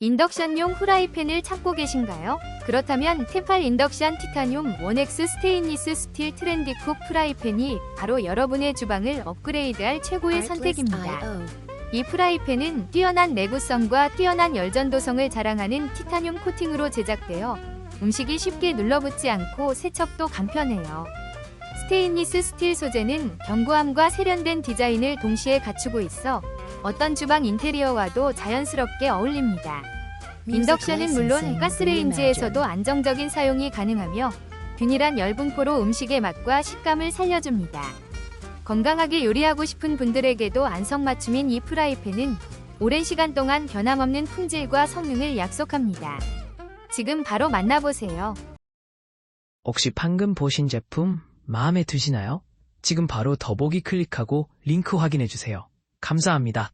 인덕션용 후라이팬을 찾고 계신가요? 그렇다면 테팔 인덕션 티타늄 원엑스 스테인리스 스틸 트렌디쿡 프라이팬이 바로 여러분의 주방을 업그레이드할 최고의 선택입니다. 이 프라이팬은 뛰어난 내구성과 뛰어난 열전도성을 자랑하는 티타늄 코팅으로 제작되어 음식이 쉽게 눌러붙지 않고 세척도 간편해요. 스테인리스 스틸 소재는 견고함과 세련된 디자인을 동시에 갖추고 있어 어떤 주방 인테리어와도 자연스럽게 어울립니다. 인덕션은 물론 가스레인지에서도 안정적인 사용이 가능하며 균일한 열분포로 음식의 맛과 식감을 살려줍니다. 건강하게 요리하고 싶은 분들에게도 안성맞춤인 이 프라이팬은 오랜 시간 동안 변함없는 품질과 성능을 약속합니다. 지금 바로 만나보세요. 혹시 방금 보신 제품 마음에 드시나요? 지금 바로 더보기 클릭하고 링크 확인해 주세요. 감사합니다.